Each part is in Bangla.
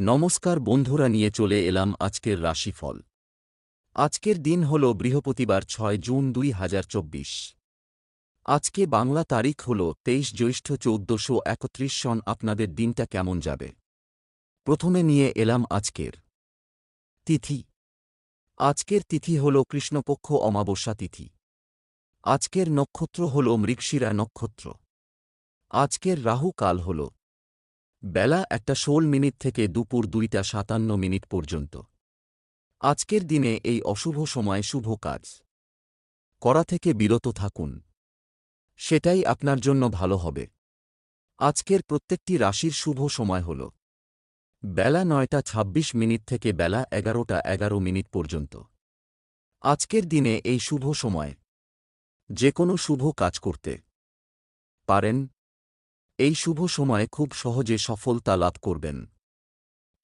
নমস্কার বন্ধুরা, নিয়ে চলে এলাম আজকের রাশিফল। আজকের দিন হল বৃহস্পতিবার ছয় জুন দুই হাজার চব্বিশ। আজকে বাংলা তারিখ হল তেইশ জ্যৈষ্ঠ চৌদ্দশো একত্রিশ সন। আপনাদের দিনটা কেমন যাবে? প্রথমে নিয়ে এলাম আজকের তিথি। আজকের তিথি হল কৃষ্ণপক্ষ অমাবস্যা তিথি। আজকের নক্ষত্র হল মৃগশিরা নক্ষত্র। আজকের রাহু কাল হল বেলা একটা ষোল মিনিট থেকে দুপুর দুইটা সাতান্ন মিনিট পর্যন্ত। আজকের দিনে এই অশুভ সময়ে শুভ কাজ। করা থেকে বিরত থাকুন। সেটাই আপনার জন্য ভালো হবে। আজকের প্রত্যেকটি রাশির শুভ সময় হল। বেলা নয়টা ২৬ মিনিট থেকে বেলা এগারোটা এগারো মিনিট পর্যন্ত। আজকের দিনে এই শুভ সময়। যে কোনো শুভ কাজ করতে। পারেন এই শুভ সময়ে খুব সহজে সফলতা লাভ করবেন।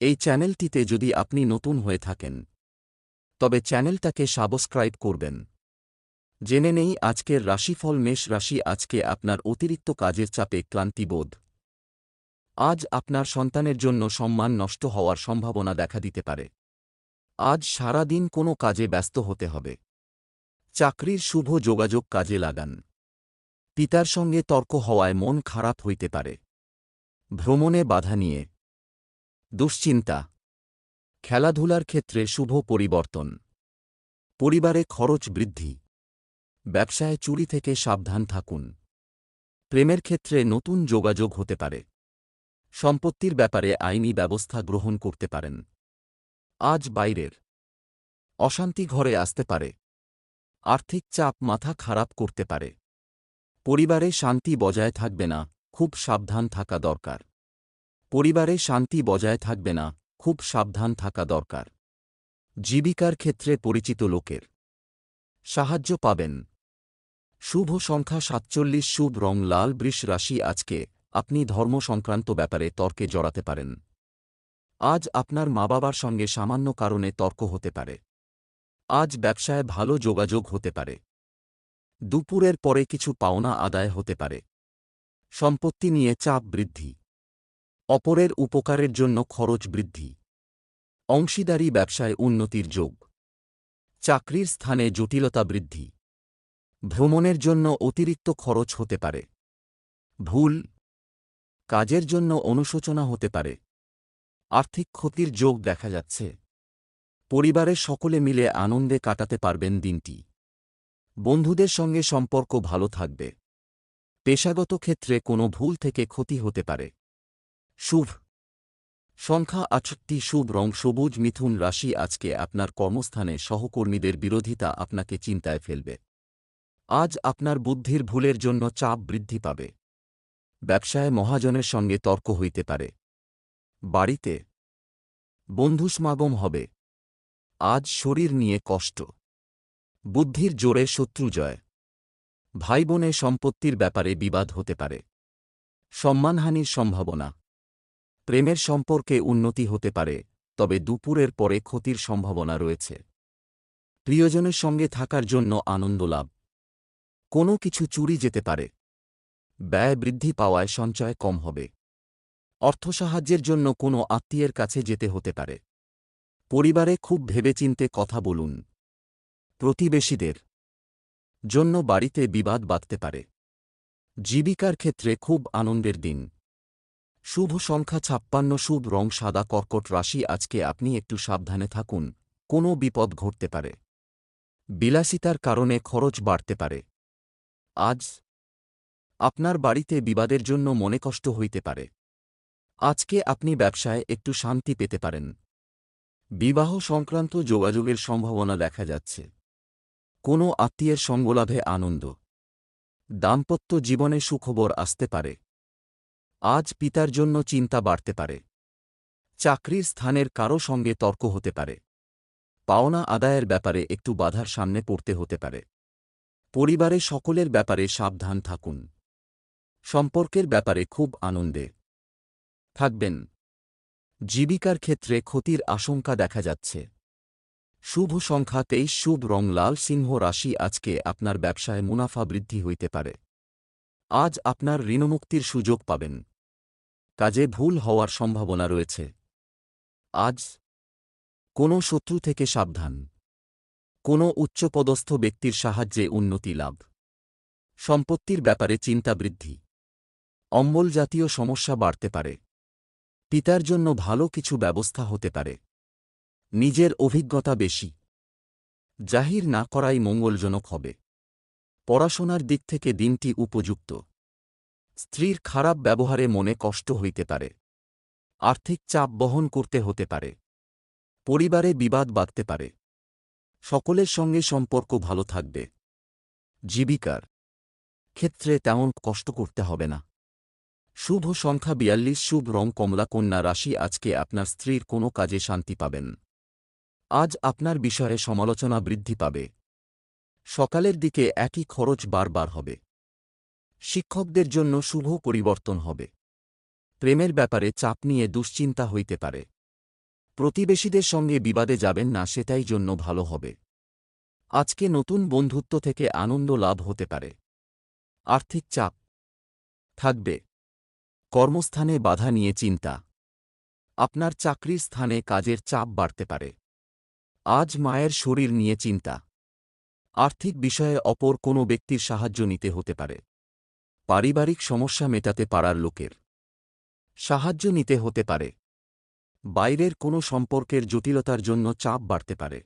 এই চ্যানেলটিতে যদি আপনি নতুন হয়ে থাকেন, তবে চ্যানেলটাকে সাবস্ক্রাইব করবেন। জেনে নেই আজকের রাশিফল মেষ রাশি আজকে আপনার অতিরিক্ত কাজের চাপে ক্লান্তিবোধ। আজ আপনার সন্তানের জন্য সম্মান নষ্ট হওয়ার সম্ভাবনা দেখা দিতে পারে। আজ সারা দিন কোনো কাজে ব্যস্ত হতে হবে। চাকরির শুভ যোগাযোগ কাজে লাগান। পিতার সঙ্গে তর্ক হওয়ায় মন খারাপ হইতে পারে। ভ্রমণে বাধা নিয়ে। দুশ্চিন্তা। খেলাধুলার ক্ষেত্রে শুভ পরিবর্তন। পরিবারে খরচ বৃদ্ধি। ব্যবসায় চুরি থেকে সাবধান থাকুন। প্রেমের ক্ষেত্রে নতুন যোগাযোগ হতে পারে। সম্পত্তির ব্যাপারে আইনি ব্যবস্থা গ্রহণ করতে পারেন। আজ বাইরের। অশান্তি ঘরে আসতে পারে। আর্থিক চাপ মাথা খারাপ করতে পারে। পরিবারে শান্তি বজায় থাকবে না, খুব সাবধান থাকা দরকার। পরিবারে শান্তি বজায় থাকবে না, খুব সাবধান থাকা দরকার। জীবিকার ক্ষেত্রে পরিচিত লোকের সাহায্য পাবেন। শুভ সংখ্যা সাতচল্লিশ, শুভ রং লাল, বৃষ রাশি, আজকে আপনি ধর্ম সংক্রান্ত ব্যাপারে তর্কে জড়াতে পারেন। আজ আপনার মা বাবার সঙ্গে সামান্য কারণে তর্ক হতে পারে। আজ ব্যবসায় ভালো যোগাযোগ হতে পারে। দুপুরের পরে কিছু পাওনা আদায় হতে পারে। সম্পত্তি নিয়ে চাপ বৃদ্ধি। অপরের উপকারের জন্য খরচ বৃদ্ধি। অংশীদারি ব্যবসায় উন্নতির যোগ। চাকরির স্থানে জটিলতা বৃদ্ধি। ভ্রমণের জন্য অতিরিক্ত খরচ হতে পারে। ভুল। কাজের জন্য অনুশোচনা হতে পারে। আর্থিক ক্ষতির যোগ দেখা যাচ্ছে। পরিবারের সকলে মিলে আনন্দে কাটাতে পারবেন দিনটি। বন্ধুদের সঙ্গে সম্পর্ক ভালো থাকবে। পেশাগত ক্ষেত্রে কোনো ভুল থেকে ক্ষতি হতে পারে। শুভ। সংখ্যা আটষট্টি শুভ রং সবুজ মিথুন রাশি আজকে আপনার কর্মস্থানে সহকর্মীদের বিরোধিতা আপনাকে চিন্তায় ফেলবে। আজ আপনার বুদ্ধির ভুলের জন্য চাপ বৃদ্ধি পাবে। ব্যবসায় মহাজনের সঙ্গে তর্ক হইতে পারে। বাড়িতে। বন্ধু সমাগম হবে। আজ শরীর নিয়ে কষ্ট। বুদ্ধির জোরে শত্রু জয়। ভাই বোনে সম্পত্তির ব্যাপারে বিবাদ হতে পারে। সম্মানহানির সম্ভাবনা। প্রেমের সম্পর্কে উন্নতি হতে পারে, তবে দুপুরের পরে ক্ষতির সম্ভাবনা রয়েছে। প্রিয়জনের সঙ্গে থাকার জন্য আনন্দ লাভ। কোনো কিছু চুরি যেতে পারে। ব্যয় বৃদ্ধি পাওয়ায় সঞ্চয় কম হবে। অর্থ সাহায্যের জন্য কোনো আত্মীয়ের কাছে যেতে হতে পারে। পরিবারে খুব ভেবেচিন্তে কথা বলুন। প্রতিবেশীদের জন্য বাড়িতে বিবাদ বাঁধতে পারে। জীবিকার ক্ষেত্রে খুব আনন্দের দিন। শুভ সংখ্যা ছাপ্পান্ন, শুভ রং সাদা, কর্কট রাশি, আজকে আপনি একটু সাবধানে থাকুন, কোনো বিপদ ঘটতে পারে। বিলাসিতার কারণে খরচ বাড়তে পারে। আজ আপনার বাড়িতে বিবাদের জন্য মনে কষ্ট হইতে পারে। আজকে আপনি ব্যবসায় একটু শান্তি পেতে পারেন। বিবাহ সংক্রান্ত যোগাযোগের সম্ভাবনা দেখা যাচ্ছে। কোনো আত্মীয়ের সঙ্গলাভে আনন্দ। দাম্পত্য জীবনে সুখবর আসতে পারে। আজ পিতার জন্য চিন্তা বাড়তে পারে। চাকরির স্থানের কারও সঙ্গে তর্ক হতে পারে। পাওনা আদায়ের ব্যাপারে একটু বাধার সামনে পড়তে হতে পারে। পরিবারে সকলের ব্যাপারে সাবধান থাকুন। সম্পর্কের ব্যাপারে খুব আনন্দে থাকবেন। জীবিকার ক্ষেত্রে ক্ষতির আশঙ্কা দেখা যাচ্ছে। শুভ সংখ্যা তেইশ, শুভ রং লাল সিংহ রাশি আজকে আপনার ব্যবসায় মুনাফা বৃদ্ধি হইতে পারে। আজ আপনার ঋণমুক্তির সুযোগ পাবেন। কাজে ভুল হওয়ার সম্ভাবনা রয়েছে। আজ কোনো শত্রু থেকে সাবধান। কোনো উচ্চপদস্থ ব্যক্তির সাহায্যে উন্নতি লাভ। সম্পত্তির ব্যাপারে চিন্তা বৃদ্ধি। অম্বল জাতীয় সমস্যা বাড়তে পারে। পিতার জন্য ভালো কিছু ব্যবস্থা হতে পারে। নিজের অভিজ্ঞতা বেশি। জাহির না করাই মঙ্গলজনক হবে। পড়াশোনার দিক থেকে দিনটি উপযুক্ত। স্ত্রীর খারাপ ব্যবহারে মনে কষ্ট হইতে পারে। আর্থিক চাপ বহন করতে হতে পারে। পরিবারে বিবাদ বাঁধতে পারে। সকলের সঙ্গে সম্পর্ক ভালো থাকবে। জীবিকার ক্ষেত্রে তেমন কষ্ট করতে হবে না। শুভ সংখ্যা বিয়াল্লিশ, শুভ রং কমলা, কন্যা রাশি, আজকে আপনার স্ত্রীর কোনো কাজে শান্তি পাবেন। আজ আপনার বিষয়ে সমালোচনা বৃদ্ধি পাবে। সকালের দিকে একই খরচ বারবার হবে। শিক্ষকদের জন্য শুভ পরিবর্তন হবে। প্রেমের ব্যাপারে চাপ নিয়ে দুশ্চিন্তা হইতে পারে। প্রতিবেশীদের সঙ্গে বিবাদে যাবেন না, সেটাই জন্য ভালো হবে। আজকে নতুন বন্ধুত্ব থেকে আনন্দ লাভ হতে পারে। আর্থিক চাপ থাকবে। কর্মস্থানে বাধা নিয়ে চিন্তা। আপনার চাকরির স্থানে কাজের চাপ বাড়তে পারে। আজ মায়ের শরীর নিয়ে চিন্তা। আর্থিক বিষয়ে অপর কোনো ব্যক্তির সাহায্য নিতে হতে পারে। পারিবারিক সমস্যা মেটাতে পারার লোকের। সাহায্য নিতে হতে পারে। বাইরের কোনো সম্পর্কের জটিলতার জন্য চাপ বাড়তে পারে।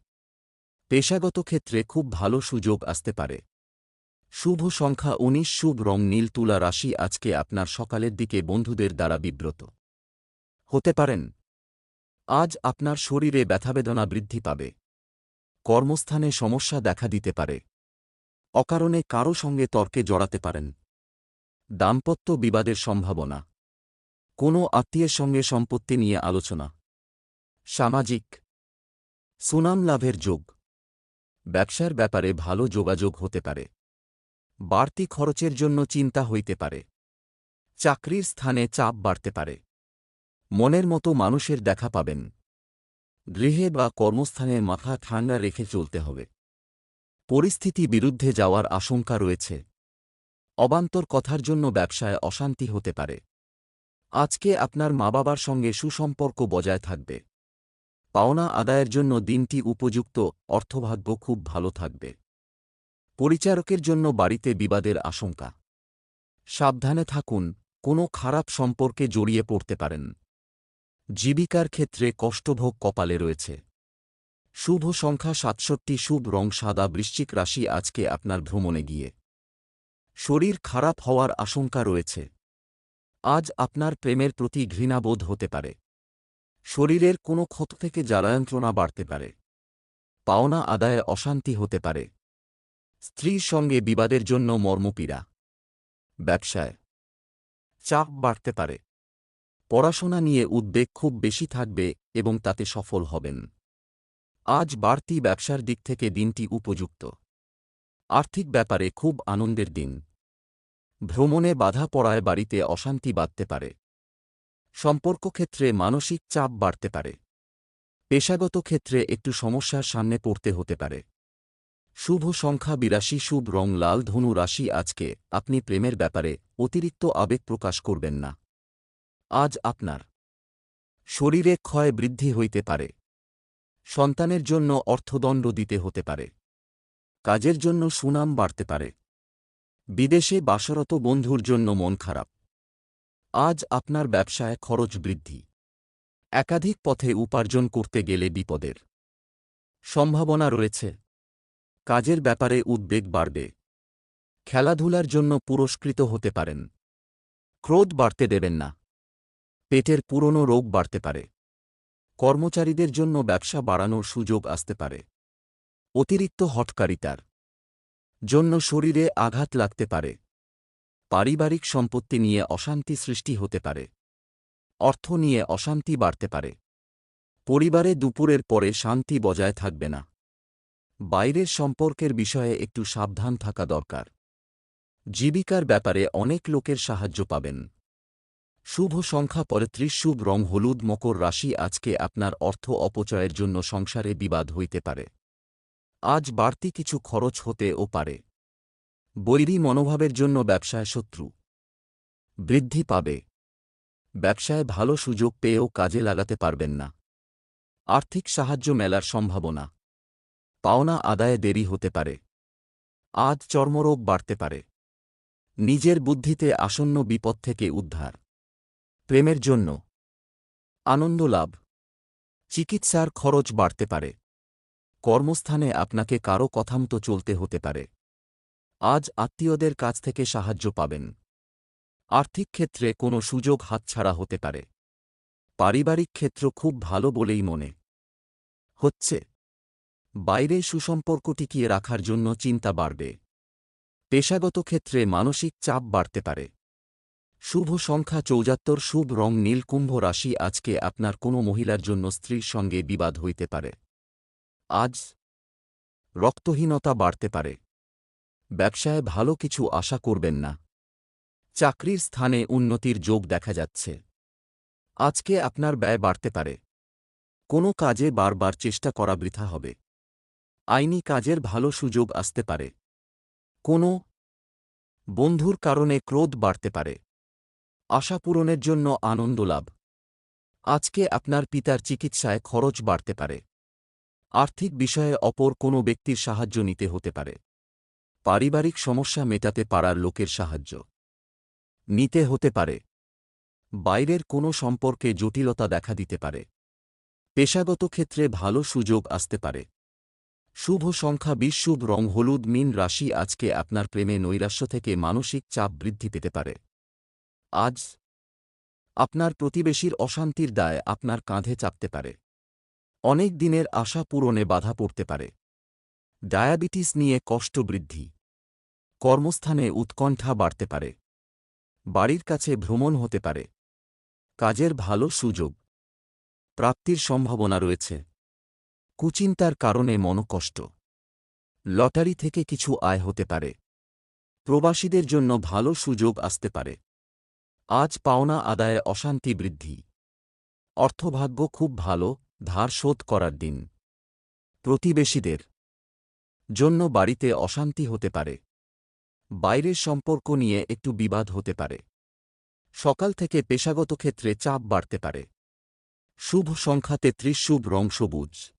পেশাগত ক্ষেত্রে খুব ভালো সুযোগ আসতে পারে। শুভ সংখ্যা উনিশ, শুভ রং নীল, তুলা রাশি আজকে আপনার সকালের দিকে বন্ধুদের দ্বারা বিব্রত। হতে পারেন আজ আপনার শরীরে ব্যথাবেদনা বৃদ্ধি পাবে। কর্মস্থানে সমস্যা দেখা দিতে পারে। অকারণে কারও সঙ্গে তর্কে জড়াতে পারেন। দাম্পত্য বিবাদের সম্ভাবনা। কোনো আত্মীয়ের সঙ্গে সম্পত্তি নিয়ে আলোচনা। সামাজিক। সুনাম লাভের যোগ। ব্যবসার ব্যাপারে ভালো যোগাযোগ হতে পারে। বাড়তি খরচের জন্য চিন্তা হইতে পারে। চাকরির স্থানে চাপ বাড়তে পারে। মনের মতো মানুষের দেখা পাবেন। গৃহে বা কর্মস্থানে মাথা ঠান্ডা রেখে চলতে হবে। পরিস্থিতি বিরুদ্ধে যাওয়ার আশঙ্কা রয়েছে। অবান্তর কথার জন্য ব্যবসায় অশান্তি হতে পারে। আজকে আপনার মা বাবার সঙ্গে সুসম্পর্ক বজায় থাকবে। পাওনা আদায়ের জন্য দিনটি উপযুক্ত, অর্থভাগ্য খুব ভালো থাকবে। পরিচারকের জন্য বাড়িতে বিবাদের আশঙ্কা। সাবধানে থাকুন, কোনো খারাপ সম্পর্কে জড়িয়ে পড়তে পারেন। জীবিকার ক্ষেত্রে কষ্টভোগ কপালে রয়েছে। শুভ সংখ্যা সাতষট্টি, শুভ রং সাদা, বৃশ্চিক রাশি আজকে আপনার ভ্রমণে গিয়ে। শরীর খারাপ হওয়ার আশঙ্কা রয়েছে। আজ আপনার প্রেমের প্রতি ঘৃণাবোধ হতে পারে। শরীরের কোনো ক্ষত থেকে জ্বালায়ন্ত্রণা বাড়তে পারে। পাওনা আদায়ে অশান্তি হতে পারে। স্ত্রীর সঙ্গে বিবাদের জন্য মর্মপীড়া। ব্যবসায় চাপ বাড়তে পারে। পড়াশোনা নিয়ে উদ্বেগ খুব বেশি থাকবে এবং তাতে সফল হবেন। আজ বাড়তি ব্যবসার দিক থেকে দিনটি উপযুক্ত। আর্থিক ব্যাপারে খুব আনন্দের দিন। ভ্রমণে বাধা পড়ায় বাড়িতে অশান্তি বাঁধতে পারে। সম্পর্ক ক্ষেত্রে মানসিক চাপ বাড়তে পারে। পেশাগত ক্ষেত্রে একটু সমস্যার সামনে পড়তে হতে পারে। শুভ সংখ্যা বিরাশি, শুভ রং লাল, ধনু রাশি আজকে আপনি প্রেমের ব্যাপারে অতিরিক্ত আবেগ প্রকাশ করবেন না। আজ আপনার শরীরে ক্ষয় বৃদ্ধি হইতে পারে। সন্তানের জন্য অর্থদণ্ড দিতে হতে পারে। কাজের জন্য সুনাম বাড়তে পারে। বিদেশে বাসরত বন্ধুর জন্য মন খারাপ। আজ আপনার ব্যবসায় খরচ বৃদ্ধি। একাধিক পথে উপার্জন করতে গেলে বিপদের সম্ভাবনা রয়েছে। কাজের ব্যাপারে উদ্বেগ বাড়বে। খেলাধুলার জন্য পুরস্কৃত হতে পারেন। ক্রোধ বাড়তে দেবেন না। পেটের পুরনো রোগ বাড়তে পারে। কর্মচারীদের জন্য ব্যবসা বাড়ানোর সুযোগ আসতে পারে। অতিরিক্ত হটকারিতার জন্য শরীরে আঘাত লাগতে পারে। পারিবারিক সম্পত্তি নিয়ে অশান্তি সৃষ্টি হতে পারে। অর্থ নিয়ে অশান্তি বাড়তে পারে। পরিবারে দুপুরের পরে শান্তি বজায় থাকবে না। বাইরের সম্পর্কের বিষয়ে একটু সাবধান থাকা দরকার। জীবিকার ব্যাপারে অনেক লোকের সাহায্য পাবেন। শুভ সংখ্যা পঁয়ত্রিশ শুভ রং হলুদ মকর রাশি আজকে আপনার অর্থ অপচয়ের জন্য সংসারে বিবাদ হইতে পারে। আজ বাড়তি কিছু খরচ হতেও পারে। বৈরী মনোভাবের জন্য ব্যবসায় শত্রু। বৃদ্ধি পাবে। ব্যবসায় ভালো সুযোগ পেয়েও কাজে লাগাতে পারবেন না। আর্থিক সাহায্য মেলার সম্ভাবনা। পাওনা আদায়ে দেরি হতে পারে। আজ চর্মরোগ বাড়তে পারে। নিজের বুদ্ধিতে আসন্ন বিপদ থেকে উদ্ধার। প্রেমের জন্য। আনন্দ লাভ। চিকিৎসার খরচ বাড়তে পারে। কর্মস্থানে আপনাকে কারও কথামতো চলতে হতে পারে। আজ আত্মীয়দের কাছ থেকে সাহায্য পাবেন। আর্থিক ক্ষেত্রে কোনো সুযোগ হাতছাড়া হতে পারে। পারিবারিক ক্ষেত্র খুব ভালো বলেই মনে। হচ্ছে। বাইরে সুসম্পর্ক টিকিয়ে রাখার জন্য চিন্তা বাড়বে। পেশাগত ক্ষেত্রে মানসিক চাপ বাড়তে পারে। শুভ সংখ্যা চৌজাত্তর শুভ রং নীল কুম্ভ রাশি আজকে আপনার কোনো মহিলার জন্য স্ত্রীর সঙ্গে বিবাদ হইতে পারে। আজ রক্তহীনতা বাড়তে পারে। ব্যবসায় ভালো কিছু আশা করবেন না। চাকরির স্থানে উন্নতির যোগ দেখা যাচ্ছে। আজকে আপনার ব্যয় বাড়তে পারে। কোনো কাজে বারবার চেষ্টা করা বৃথা হবে। আইনি কাজের ভালো সুযোগ আসতে পারে। কোনো বন্ধুর কারণে ক্রোধ বাড়তে পারে। আশা পূরণের জন্য আনন্দ লাভ। আজকে আপনার পিতার চিকিৎসায় খরচ বাড়তে পারে। আর্থিক বিষয়ে অপর কোনো ব্যক্তির সাহায্য নিতে হতে পারে। পারিবারিক সমস্যা মেটাতে পারার লোকের সাহায্য। নিতে হতে পারে। বাইরের কোনো সম্পর্কে জটিলতা দেখা দিতে পারে। পেশাগত ক্ষেত্রে ভালো সুযোগ আসতে পারে। শুভ সংখ্যা বিশ শুভ রং হলুদ, মিন রাশি আজকে আপনার প্রেমে নৈরাশ্য থেকে মানসিক চাপ বৃদ্ধি পেতে পারে। আজ আপনার প্রতিবেশীর অশান্তির দায় আপনার কাঁধে চাপতে পারে। অনেক দিনের আশা পূরণে বাধা পড়তে পারে। ডায়াবেটিস নিয়ে কষ্ট বৃদ্ধি। কর্মস্থানে উৎকণ্ঠা বাড়তে পারে। বাড়ির কাছে ভ্রমণ হতে পারে। কাজের ভালো সুযোগ। প্রাপ্তির সম্ভাবনা রয়েছে। কুচিন্তার কারণে মনকষ্ট। লটারি থেকে কিছু আয় হতে পারে। প্রবাসীদের জন্য ভালো সুযোগ আসতে পারে। আজ পাওনা আদায়ে অশান্তি বৃদ্ধি। অর্থভাগ্য খুব ভালো, ধার শোধ করার দিন। প্রতিবেশীদের জন্য বাড়িতে অশান্তি হতে পারে। বাইরের সম্পর্ক নিয়ে একটু বিবাদ হতে পারে। সকাল থেকে পেশাগত ক্ষেত্রে চাপ বাড়তে পারে। শুভ সংখ্যা তেত্রিশ, শুভ রং সবুজ।